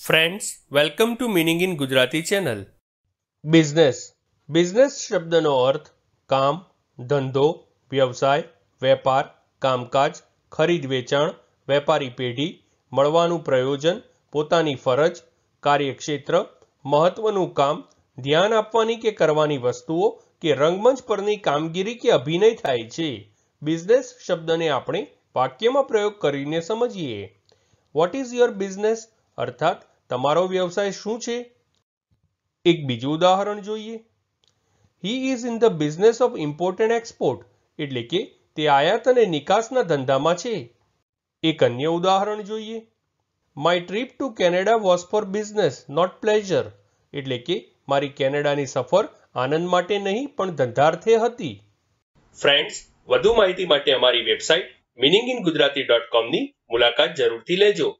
Friends welcome to meaning in Gujarati channel business business શબ્દનો અર્થ કામ ધંધો વ્યવસાય વેપાર કામકાજ ખરીદ વેચાણ વેપારી પેઢી મળવાનું પ્રયોજન પોતાની ફરજ કાર્યક્ષેત્ર મહત્વનું કામ ધ્યાન આપવાની કે કરવાની વસ્તુઓ કે રંગમંચ પરની કામગીરી કે અભિનય થાય છે બિઝનેસ શબ્દને આપણે વાક્યમાં પ્રયોગ કરીને સમજીએ વોટ ઇઝ યોર બિઝનેસ અર્થાત, તમારો વ્યવસાય શું છે? એક બીજું ઉદાહરણ જોઈએ. He is in the business of import export એટલે કે તે આયાત અને નિકાસના ધંધામાં છે. એક અન્ય ઉદાહરણ જોઈએ. My trip to Canada was for business not pleasure એટલે કે મારી કેનેડાની સફર આનંદ માટે નહીં, પણ ધંધાર્થે હતી. ફ્રેન્ડ્સ વધુ માહિતી માટે અમારી website meaning in Gujarati dot કોમની મુલાકાત જરૂરથી લેજો.